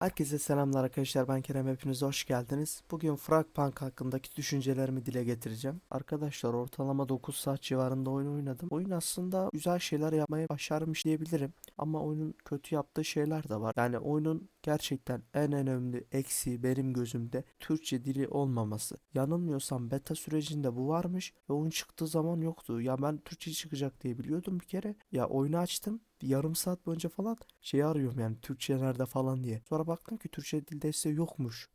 Herkese selamlar arkadaşlar ben Kerem hepiniz hoş geldiniz. Bugün Fragpunk hakkındaki düşüncelerimi dile getireceğim. Arkadaşlar ortalama 9 saat civarında oyun oynadım. Oyun aslında güzel şeyler yapmayı başarmış diyebilirim. Ama oyunun kötü yaptığı şeyler de var. Yani oyunun gerçekten en önemli eksiği benim gözümde Türkçe dili olmaması. Yanılmıyorsam beta sürecinde bu varmış ve oyun çıktığı zaman yoktu. Ya ben Türkçe çıkacak diye biliyordum bir kere. Ya oyunu açtım yarım saat boyunca falan şeyi arıyorum yani Türkçe nerede falan diye. Sonra baktım ki Türkçe dil desteği yokmuş.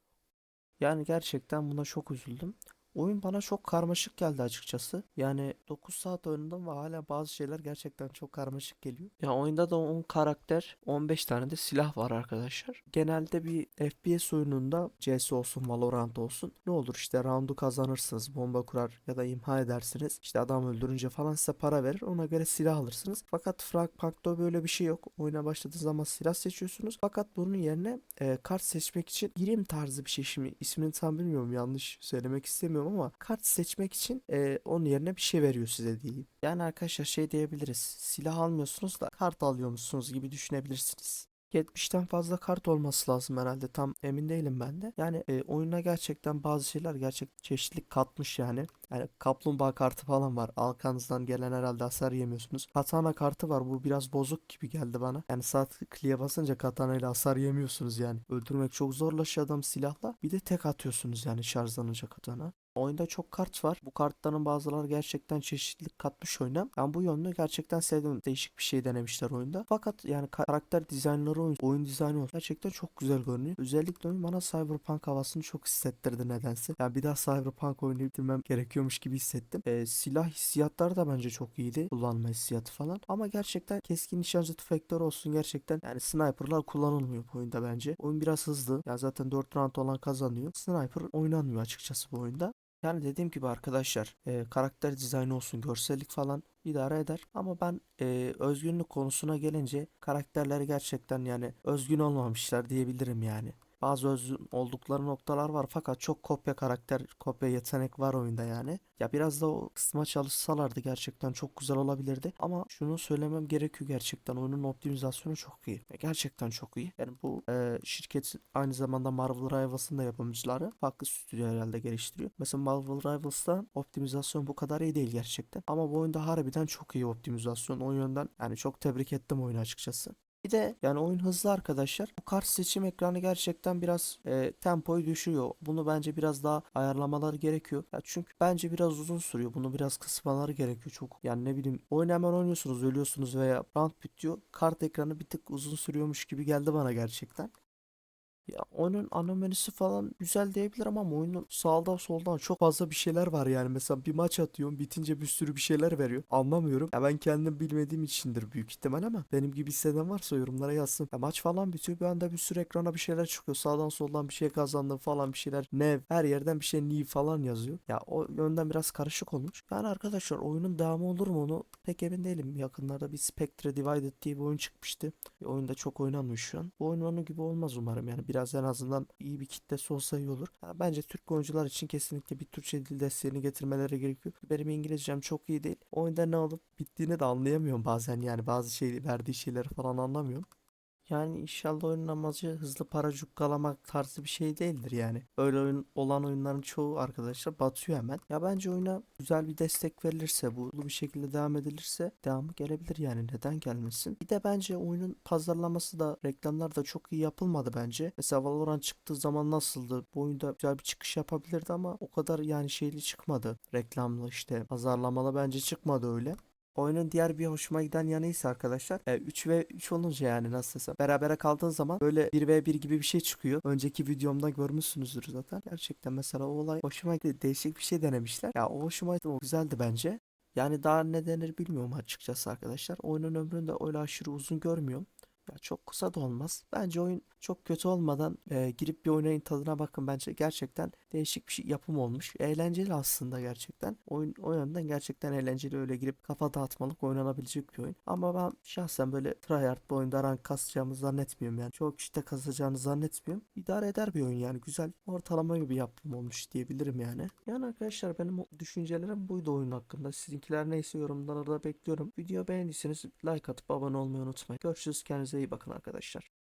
Yani gerçekten buna çok üzüldüm. Oyun bana çok karmaşık geldi açıkçası. Yani 9 saat oynadım ve hala bazı şeyler gerçekten çok karmaşık geliyor. Ya oyunda da 10 karakter, 15 tane de silah var arkadaşlar. Genelde bir FPS oyununda CS olsun, Valorant olsun. Ne olur işte roundu kazanırsınız, bomba kurar ya da imha edersiniz. İşte adam öldürünce falan size para verir. Ona göre silah alırsınız. Fakat Fragpunk'ta böyle bir şey yok. Oyuna başladığınız zaman silah seçiyorsunuz. Fakat bunun yerine e, kart seçmek için girim tarzı bir şey. Şimdi ismini tam bilmiyorum yanlış söylemek istemiyorum ama kart seçmek için e, onun yerine bir şey veriyor size diyeyim. Yani arkadaşlar şey diyebiliriz. Silah almıyorsunuz da kart alıyormuşsunuz gibi düşünebilirsiniz. 70'ten fazla kart olması lazım herhalde. Tam emin değilim ben de. Yani e, oyuna gerçekten bazı şeyler gerçek çeşitlilik katmış yani. Yani kaplumbağa kartı falan var. Alkanızdan gelen herhalde hasar yemiyorsunuz. Katana kartı var. Bu biraz bozuk gibi geldi bana. Yani sağ kliye basınca katana ile hasar yemiyorsunuz yani. Öldürmek çok zorlaşıyor adam silahla. Bir de tek atıyorsunuz yani şarjlanınca katana. Oyunda çok kart var. Bu kartların bazıları gerçekten çeşitlilik katmış oyuna. Ben bu yönünü gerçekten sevdim. Değişik bir şey denemişler oyunda. Fakat yani karakter dizaynları, oyun, oyun dizaynı olsun. Gerçekten çok güzel görünüyor. Özellikle oyun bana Cyberpunk havasını çok hissettirdi nedense. Yani bir daha Cyberpunk oynayıp bitirmem gerekiyormuş gibi hissettim. Ee, silah hissiyatları da bence çok iyiydi. Kullanma hissiyatı falan. Ama gerçekten keskin nişancı tüfekler olsun gerçekten. Yani sniperlar kullanılmıyor bu oyunda bence. Oyun biraz hızlı. Ya zaten 4 round olan kazanıyor. Sniper oynanmıyor açıkçası bu oyunda. Yani dediğim gibi arkadaşlar e, karakter dizaynı olsun görsellik falan idare eder. Ama ben e, özgünlük konusuna gelince karakterleri gerçekten yani özgün olmamışlar diyebilirim yani. Bazı özgün oldukları noktalar var fakat çok kopya karakter, kopya yetenek var oyunda yani. Ya biraz da o kısma çalışsalardı gerçekten çok güzel olabilirdi. Ama şunu söylemem gerekiyor gerçekten oyunun optimizasyonu çok iyi. Gerçekten çok iyi. Yani bu e, şirket aynı zamanda Marvel Rivals'ın da yapımcıları farklı stüdyo herhalde geliştiriyor. Mesela Marvel Rivals'ta optimizasyon bu kadar iyi değil gerçekten. Ama bu oyunda harbiden çok iyi optimizasyon. O yönden yani çok tebrik ettim oyunu açıkçası. Bir de yani oyun hızlı arkadaşlar. Bu kart seçim ekranı gerçekten biraz e, tempoyu düşüyor. Bunu bence biraz daha ayarlamaları gerekiyor. Ya çünkü bence biraz uzun sürüyor. Bunu biraz kısmaları gerekiyor çok. Yani ne bileyim oyun hemen oynuyorsunuz ölüyorsunuz veya round bitiyor. Kart ekranı bir tık uzun sürüyormuş gibi geldi bana gerçekten. Ya oyunun menüsü falan güzel diyebilirim ama oyunun sağdan soldan çok fazla bir şeyler var yani. Mesela bir maç atıyorum bitince bir sürü bir şeyler veriyor. Anlamıyorum. Ya ben kendim bilmediğim içindir büyük ihtimal ama benim gibi hisseden varsa yorumlara yazsın. Ya maç falan bitiyor bir anda bir sürü ekrana bir şeyler çıkıyor. Sağdan soldan bir şey kazandım falan bir şeyler. Nev her yerden bir şey new falan yazıyor. Ya o yönden biraz karışık olmuş. Yani arkadaşlar oyunun devamı olur mu onu pek emin değilim. Yakınlarda bir Spectre Divided diye bir oyun çıkmıştı. Bir oyunda çok oynanmış şu an. Bu oyun onun gibi olmaz umarım yani biraz en azından iyi bir kitlesi olsa iyi olur. Ya bence Türk oyuncular için kesinlikle bir Türkçe dil desteğini getirmeleri gerekiyor. Benim İngilizcem çok iyi değil. Oyunda ne olup bittiğini de anlayamıyorum bazen yani bazı şey verdiği şeyleri falan anlamıyorum. Yani inşallah oyunun amacı hızlı para cukkalamak tarzı bir şey değildir yani. Öyle oyun olan oyunların çoğu arkadaşlar batıyor hemen. Ya bence oyuna güzel bir destek verilirse, bu bir şekilde devam edilirse devamı gelebilir yani neden gelmesin. Bir de bence oyunun pazarlaması da reklamlar da çok iyi yapılmadı bence. Mesela Valorant çıktığı zaman nasıldı? Bu oyunda güzel bir çıkış yapabilirdi ama o kadar yani şeyli çıkmadı. Reklamlı işte pazarlamalı bence çıkmadı öyle. Oyunun diğer bir hoşuma giden yanı ise arkadaşlar e, 3 ve 3 olunca yani nasıl desem berabere kaldığın zaman böyle 1 ve 1 gibi bir şey çıkıyor. Önceki videomda görmüşsünüzdür zaten. Gerçekten mesela o olay hoşuma gitti. Değişik bir şey denemişler. Ya o hoşuma gitti. O güzeldi bence. Yani daha ne denir bilmiyorum açıkçası arkadaşlar. Oyunun ömrünü de öyle aşırı uzun görmüyorum. Ya çok kısa da olmaz. Bence oyun çok kötü olmadan e, girip bir oynayın tadına bakın. Bence gerçekten değişik bir şey yapım olmuş. Eğlenceli aslında gerçekten. Oyun o yönden gerçekten eğlenceli öyle girip kafa dağıtmalık oynanabilecek bir oyun. Ama ben şahsen böyle tryhard bir oyunda rank kasacağımı zannetmiyorum yani. Çok işte kasacağını zannetmiyorum. İdare eder bir oyun yani. Güzel ortalama gibi yapım olmuş diyebilirim yani. Yani arkadaşlar benim düşüncelerim buydu oyun hakkında. Sizinkiler neyse yorumlarda bekliyorum. Video beğendiyseniz like atıp abone olmayı unutmayın. Görüşürüz. Kendinize iyi bakın arkadaşlar.